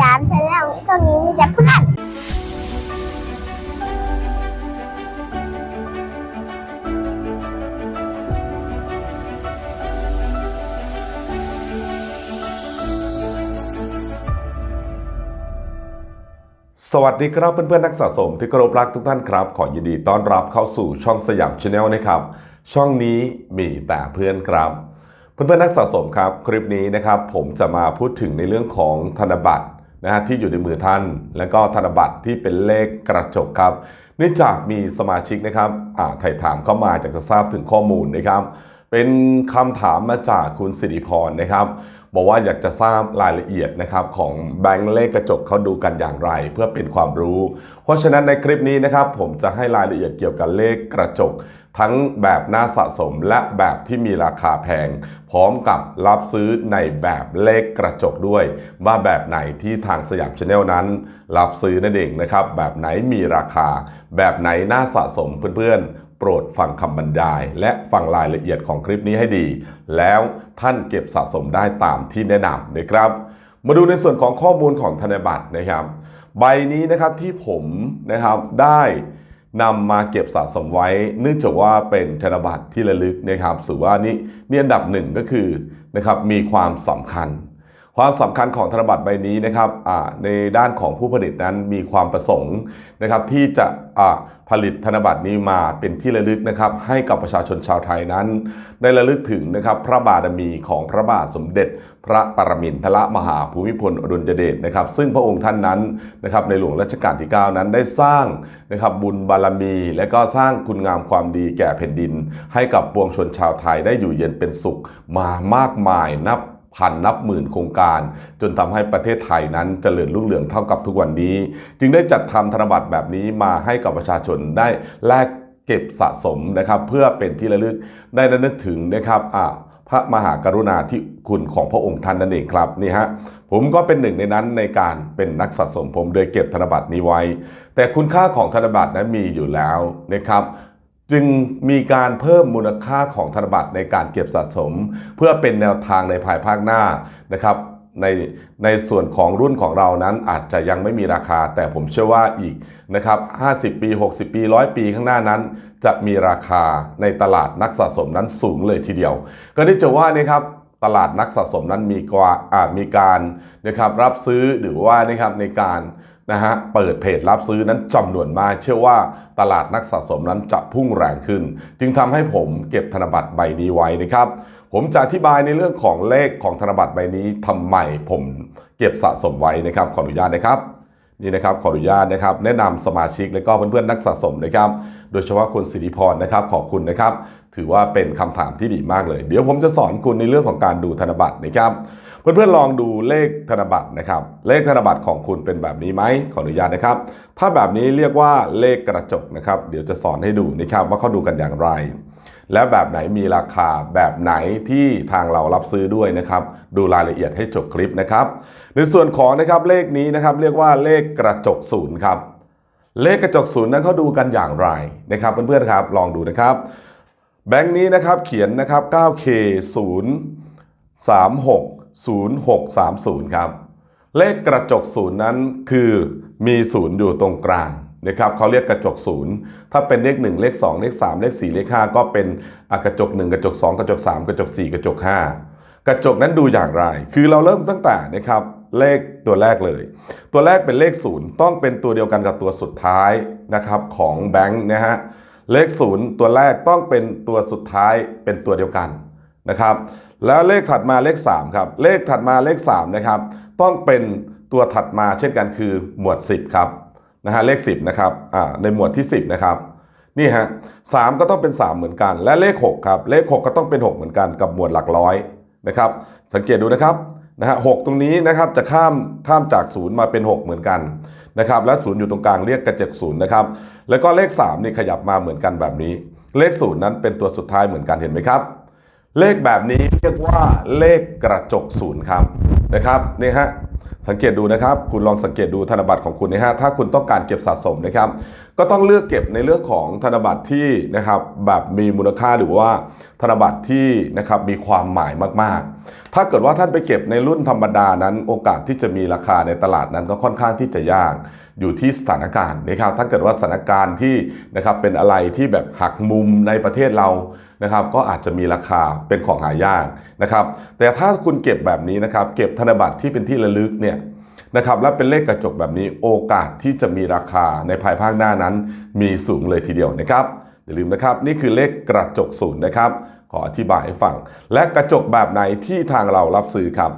ยามชาแนลช่องนี้มีแต่เพื่อนสวัสดีครับเพื่อนๆนักสะสมที่เคารพรักทุกท่านครับ ขอยินดีต้อนรับเข้าสู่ช่องสยามชาแนลนะครับ ช่องนี้มีแต่เพื่อนครับ เพื่อนๆนักสะสมครับ คลิปนี้นะครับ ผมจะมาพูดถึงในเรื่องของธนบัตร นะฮะที่อยู่ในมือท่าน และก็ธนบัตรที่เป็นเลขกระจกครับเนื่องจากมีสมาชิกนะครับอ่าถ่ถามเข้ามาจากจะทราบถึงข้อมูลนะครับ เป็นคำถามมาจากคุณสิริพรนะครับบอกว่าอยากจะทราบรายละเอียดนะครับของแบงค์เลขกระจกเขาดูกันอย่างไร เพื่อเป็นความรู้ เพราะฉะนั้นในคลิปนี้นะครับผมจะให้รายละเอียดเกี่ยวกับเลขกระจก ทั้งแบบน่าสะสมและแบบที่มีราคาแพง พร้อมกับรับซื้อในแบบเลขกระจกด้วย ว่าแบบไหนที่ทางสยามชาแนลนั้น รับซื้อนั่นเองนะครับ แบบไหนมีราคา แบบไหนน่าสะสมเพื่อนๆ โปรดฟังคำบรรยาย และฟังรายละเอียดของคลิปนี้ให้ดี แล้วท่านเก็บสะสมได้ตามที่แนะนำนะครับ มาดูในส่วนของข้อมูลของธนบัตรนะครับ ใบนี้นะครับที่ผมนะครับได้ นำมาเก็บสะสมไว้ เนื่องจากว่าเป็นธนบัตรที่ระลึกนะครับถือว่านี่นี่อันดับหนึ่งก็คือนะครับมีความสำคัญ ความสำคัญของธนบัตรใบนี้นะครับในด้านของผู้ผลิตนั้นมีความประสงค์นะครับที่จะ ผลิตธนบัตรนี้มาเป็นที่ระลึกนะครับ ให้กับประชาชนชาวไทยนั้น ได้ระลึกถึงนะครับพระบารมีของพระบาทสมเด็จ พระปรมินทรมหาภูมิพลอดุลยเดชนะครับ ซึ่งพระองค์ท่านนั้นนะครับในหลวงรัชกาลที่ 9 นั้นได้สร้างนะครับบุญบารมี และก็สร้างคุณงามความดีแก่แผ่นดิน ให้กับปวงชนชาวไทยได้อยู่เย็นเป็นสุขมามากมายนับ พันนับหมื่นโครงการ จนทำให้ประเทศไทยนั้นเจริญรุ่งเรืองเท่ากับทุกวันนี้ จึงได้จัดทำธนบัตรแบบนี้มาให้กับประชาชนได้แลกเก็บสะสมนะครับ เพื่อเป็นที่ระลึกได้ระลึกถึงนะครับอ่าพระมหากรุณาธิคุณของพระองค์ท่านนั่นเองครับนี่ฮะผมก็เป็นหนึ่งในนั้นในการเป็นนักสะสมผมโดยเก็บธนบัตรนี้ไว้ แต่คุณค่าของธนบัตรนั้นมีอยู่แล้วนะครับ จึงมีการเพิ่มมูลค่าของธนบัตรในการเก็บสะสม เพื่อเป็นแนวทางในภายภาคหน้านะครับในในส่วนของรุ่นของเรานั้นอาจจะยังไม่มีราคา แต่ผมเชื่อว่าอีกนะครับ 50 ปี 60 ปี 100 ปีข้างหน้านั้น จะมีราคาในตลาดนักสะสมนั้นสูงเลยทีเดียว ก็ได้จะว่านะครับตลาดนักสะสมนั้นมีกว่าอ่ามีการนะครับรับซื้อหรือว่านะครับในการ นะฮะเปิดเพจรับซื้อนั้นจำนวนมาก เชื่อว่าตลาดนักสะสมนั้นจะพุ่งแรงขึ้น จึงทำให้ผมเก็บธนบัตรใบนี้ไว้นะครับ ผมจะอธิบายในเรื่องของเลขของธนบัตรใบนี้ทำไมผมเก็บสะสมไว้นะครับขออนุญาตนะครับนี่นะครับขออนุญาตนะครับแนะนำสมาชิกและก็เพื่อนๆนักสะสมนะครับ โดยเฉพาะคุณสิริพรนะครับขอบคุณนะครับ ถือว่าเป็นคำถามที่ดีมากเลย เดี๋ยวผมจะสอนคุณในเรื่องของการดูธนบัตรนะครับ เพื่อนๆลองดูเลขธนบัตรนะครับ เลขธนบัตรของคุณเป็นแบบนี้ไหมขออนุญาตนะครับ ถ้าแบบนี้เรียกว่าเลขกระจกนะครับ เดี๋ยวจะสอนให้ดูนะครับว่าเขาดูกันอย่างไร และแบบไหนมีราคาแบบไหนที่ทางเรารับซื้อด้วยนะครับ ดูรายละเอียดให้จบคลิปนะครับ ในส่วนของนะครับเลขนี้นะครับเรียกว่าเลขกระจกศูนย์ครับเลขกระจกศูนย์นั้นเขาดูกันอย่างไรนะครับเพื่อนๆครับลองดูนะครับแบงค์นี้นะครับเขียนนะครับ 9K 0 36 0630 ครับ เลขกระจกศูนย์นั้นคือมีศูนย์อยู่ตรงกลางนะครับเขาเรียกกระจกศูนย์ถ้าเป็นเลข 1 เลข 2 เลข 3 เลข 4 เลข 5 ก็เป็นอะกระจก 1 กระจก 2 กระจก 3 กระจก 4 กระจก 5 กระจกนั้นดูอย่างไร คือเราเริ่มตั้งแต่นะครับเลขตัวแรกเลย ตัวแรกเป็นเลขศูนย์ต้องเป็นตัวเดียวกันกับตัวสุดท้ายนะครับของแบงค์นะฮะเลขศูนย์ตัวแรกต้องเป็นตัวสุดท้ายเป็นตัวเดียวกัน นะครับ แล้วเลขถัดมาเลข3ครับ เลขถัดมาเลข3นะครับ ต้องเป็นตัวถัดมาเช่นกันคือหมวด 10ครับนะฮะเลข 10นะครับอ่าในหมวดที่ 10นะครับนี่ฮะสามก็ต้องเป็น 3 เหมือนกัน และเลข6ครับเลข 6 ก็ต้องเป็น 6 เหมือนกันกับหมวดหลักร้อยนะครับ สังเกตดูนะครับนะฮะหกตรงนี้นะครับจะข้ามข้ามจากศูนย์มาเป็น 6 เหมือนกันนะครับ และศูนย์อยู่ตรงกลางเรียกกระจกศูนย์นะครับ แล้วก็เลข3นี่ขยับมาเหมือนกันแบบนี้ เลขศูนย์นั้นเป็นตัวสุดท้ายเหมือนกันเห็นไหมครับ เลขแบบนี้เรียกว่าเลขกระจกศูนย์ครับนะครับนี่ฮะสังเกตดูนะครับ คุณลองสังเกตดูธนบัตรของคุณนะฮะถ้าคุณต้องการเก็บสะสมนะครับ ก็ต้องเลือกเก็บในเรื่องของธนบัตรที่นะครับแบบมีมูลค่าหรือว่าธนบัตรที่นะครับมีความหมายมากๆ ถ้าเกิดว่าท่านไปเก็บในรุ่นธรรมดานั้น โอกาสที่จะมีราคาในตลาดนั้นก็ค่อนข้างที่จะยาก อยู่ที่สถานการณ์นะครับถ้าเกิดว่าสถานการณ์ที่นะครับเป็นอะไรที่แบบหักมุมในประเทศเรานะครับก็อาจจะมีราคาเป็นของหายากนะครับแต่ถ้าคุณเก็บแบบนี้นะครับเก็บธนบัตรที่เป็นที่ระลึกเนี่ยนะครับและเป็นเลขกระจกแบบนี้โอกาสที่จะมีราคาในภายภาคหน้านั้น มีสูงเลยทีเดียวนะครับอย่าลืมนะครับนี่คือเลขกระจกศูนย์นะครับขออธิบายให้ฟัง และกระจกแบบไหนที่ทางเรารับซื้อครับ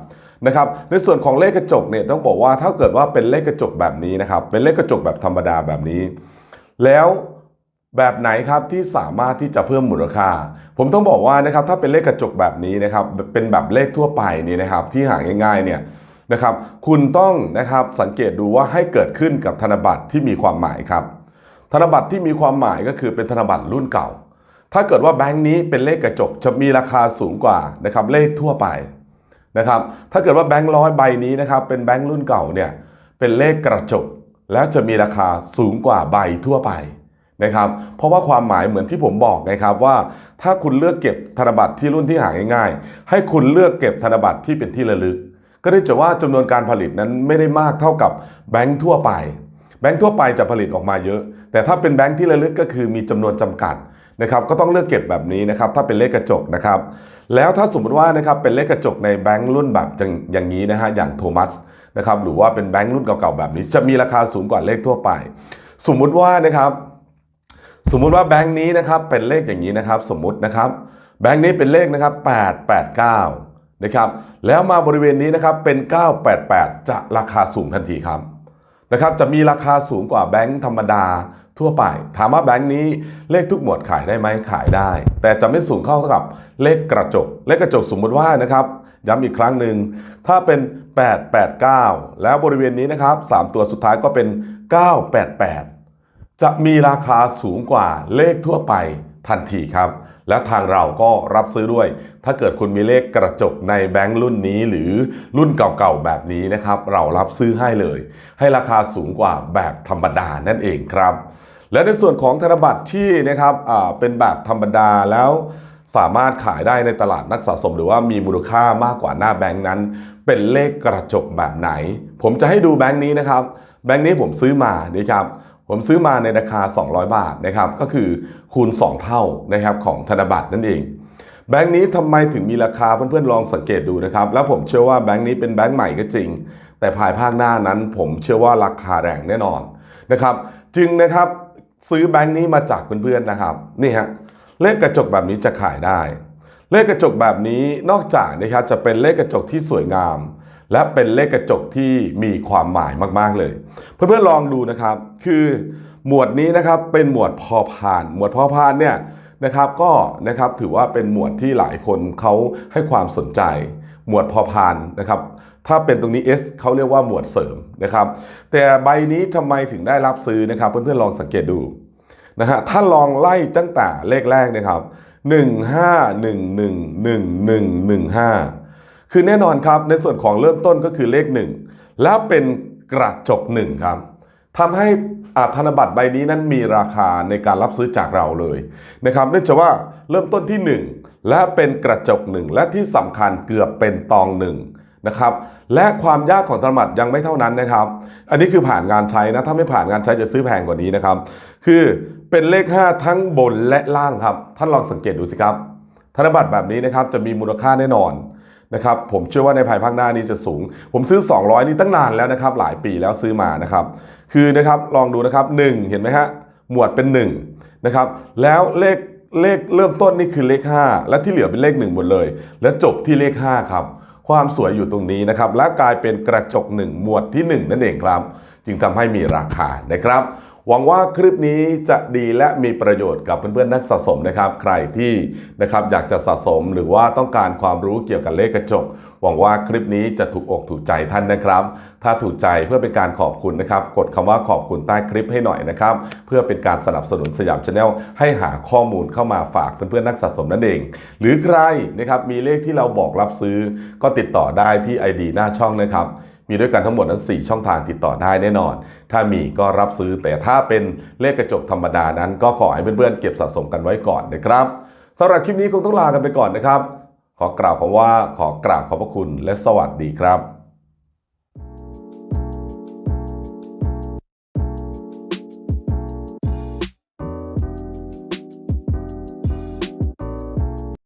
นะครับในส่วนของเลขกระจกเนี่ยต้องบอกว่าถ้าเกิดว่าเป็นเลขกระจกแบบนี้นะครับเป็นเลขกระจกแบบธรรมดาแบบนี้ แล้วแบบไหนครับที่สามารถที่จะเพิ่มมูลค่า ผมต้องบอกว่านะครับถ้าเป็นเลขกระจกแบบนี้นะครับเป็นแบบเลขทั่วไปนี่นะครับที่หาง่ายๆเนี่ยนะครับคุณต้องนะครับสังเกตดูว่าให้เกิดขึ้นกับธนบัตรที่มีความหมายครับธนบัตรที่มีความหมายก็คือเป็นธนบัตรรุ่นเก่า ถ้าเกิดว่าแบงค์นี้เป็นเลขกระจกจะมีราคาสูงกว่านะครับเลขทั่วไป นะครับ ถ้าเกิดว่าแบงค์ร้อยใบนี้นะครับเป็นแบงค์รุ่นเก่าเนี่ยเป็นเลขกระจก แล้วจะมีราคาสูงกว่าใบทั่วไปนะครับเพราะว่าความหมายเหมือนที่ผมบอกไงครับว่า ถ้าคุณเลือกเก็บธนบัตรที่รุ่นที่หาง่ายๆ ให้คุณเลือกเก็บธนบัตรที่เป็นที่ระลึก ก็ได้จะว่าจำนวนการผลิตนั้นไม่ได้มากเท่ากับแบงค์ทั่วไป แบงค์ทั่วไปจะผลิตออกมาเยอะ แต่ถ้าเป็นแบงค์ที่ระลึกก็คือมีจำนวนจำกัด นะครับก็ต้องเลือกเก็บแบบนี้นะครับถ้าเป็นเลขกระจกนะครับแล้วถ้าสมมติว่านะครับเป็นเลขกระจกในแบงค์รุ่นแบบอย่างนี้นะฮะอย่างโทมัสนะครับหรือว่าเป็นแบงค์รุ่นเก่าๆแบบนี้ จะมีราคาสูงกว่าเลขทั่วไป สมมุติว่านะครับสมมุติว่าแบงค์นี้นะครับเป็นเลขอย่างนี้นะครับ สมมุตินะครับ แบงค์นี้เป็นเลขนะครับ 889นะครับแล้วมาบริเวณนี้นะครับเป็น 988 จะราคาสูงทันทีครับนะครับจะมีราคาสูงกว่าแบงค์ธรรมดา ทั่วไป ถามว่าแบงค์นี้เลขทุกหมวดขายได้ไหมขายได้ แต่จะไม่สูงเข้ากับเลขกระจก เลขกระจกสมมุติว่านะครับย้ำอีกครั้งหนึ่งถ้าเป็น 889 แล้วบริเวณนี้นะครับ 3 ตัวสุดท้ายก็เป็น 988 จะมีราคาสูงกว่าเลขทั่วไปทันทีครับ และทางเราก็รับซื้อด้วย ถ้าเกิดคุณมีเลขกระจกในแบงค์รุ่นนี้หรือรุ่นเก่าๆแบบนี้นะครับ เรารับซื้อให้เลย ให้ราคาสูงกว่าแบบธรรมดานั่นเองครับ และในส่วนของธนบัตรที่นะครับเป็นแบบธรรมดาแล้วสามารถขายได้ในตลาดนักสะสม หรือว่ามีมูลค่ามากกว่าหน้าแบงค์นั้น เป็นเลขกระจกแบบไหน ผมจะให้ดูแบงค์นี้นะครับ แบงค์นี้ผมซื้อมานะครับ ผมซื้อมาในราคา 200 บาทนะครับก็คือคูณ 2 เท่านะครับของธนบัตรนั่นเอง แบงค์นี้ทำไมถึงมีราคาเพื่อนๆลองสังเกตดูนะครับ แล้วผมเชื่อว่าแบงค์นี้เป็นแบงค์ใหม่ก็จริง แต่ภายภาคหน้านั้น ผมเชื่อว่าราคาแรงแน่นอนนะครับ จึงนะครับซื้อแบงค์นี้มาจากเพื่อนๆนะครับนี่ฮะเลขกระจกแบบนี้จะขายได้ เลขกระจกแบบนี้นอกจากนะครับจะเป็นเลขกระจกที่สวยงาม และเป็นเลขกระจกที่มีความหมายมาก ๆ เลย เพื่อนๆลองดูนะครับ คือหมวดนี้นะครับเป็นหมวดพอพาน หมวดพอพานเนี่ยนะครับก็นะครับถือว่าเป็นหมวดที่หลายคนเขาให้ความสนใจ หมวดพอพานนะครับถ้าเป็นตรงนี้ S เขาเรียกว่าหมวดเสริมนะครับแต่ใบนี้ทำไมถึงได้รับซื้อนะครับ เพื่อนๆลองสังเกตดูนะฮะถ้าลองไล่ตั้งแต่เลขแรกนะครับ 15111115 คือแน่นอนครับในส่วนของเริ่มต้นก็คือเลข 1 แล้วเป็นกระจก1ครับทำให้อาธนบัตรใบนี้นั้นมีราคาในการรับซื้อจากเราเลยนะครับเนื่องจากว่าเริ่มต้นที่ 1 และเป็นกระจก 1 และที่สำคัญเกือบเป็นตอง1นะครับและความยากของธนบัตรยังไม่เท่านั้นนะครับ อันนี้คือผ่านงานใช้นะถ้าไม่ผ่านงานใช้จะซื้อแพงกว่านี้นะครับ คือเป็นเลข 5 ทั้งบนและล่างครับ ท่านลองสังเกตดูสิครับ ธนบัตรแบบนี้นะครับจะมีมูลค่าแน่นอน นะครับผมเชื่อว่าในภายภาคหน้านี้จะสูง ผมซื้อ 200 นี่ตั้งนานแล้วนะครับ หลายปีแล้วซื้อมานะครับ คือนะครับลองดูนะครับ1เห็นไหมฮะหมวดเป็น1นะครับแล้วเลขเลขเริ่มต้นนี่คือเลข 5 และที่เหลือเป็นเลข1หมดเลย และจบที่เลข5ครับความสวยอยู่ตรงนี้นะครับและกลายเป็นกระจก 1 หมวดที่ 1 นั่นเองครับ จึงทำให้มีราคานะครับ หวังว่าคลิปนี้จะดีและมีประโยชน์กับเพื่อนๆนักสะสมนะครับ ใครที่นะครับอยากจะสะสมหรือว่าต้องการความรู้เกี่ยวกับเลขกระจก หวังว่าคลิปนี้จะถูกอกถูกใจท่านนะครับ ถ้าถูกใจเพื่อเป็นการขอบคุณนะครับ กดคำว่าขอบคุณใต้คลิปให้หน่อยนะครับ เพื่อเป็นการสนับสนุนสยามชาแนลให้หาข้อมูลเข้ามาฝากเพื่อนๆนักสะสมนั่นเอง หรือใครนะครับมีเลขที่เราบอกรับซื้อ ก็ติดต่อได้ที่ ID หน้าช่องนะครับ มีด้วยกันทั้งหมดนั้น 4 ช่องทางติดต่อได้แน่นอน ถ้ามีก็รับซื้อแต่ถ้าเป็นเลขกระจกธรรมดานั้น ก็ขอให้เพื่อนๆเก็บสะสมกันไว้ก่อนนะครับสำหรับคลิปนี้คงต้องลากันไปก่อนนะครับ ขอกล่าวคำว่าขอกราบขอบพระคุณและสวัสดีครับ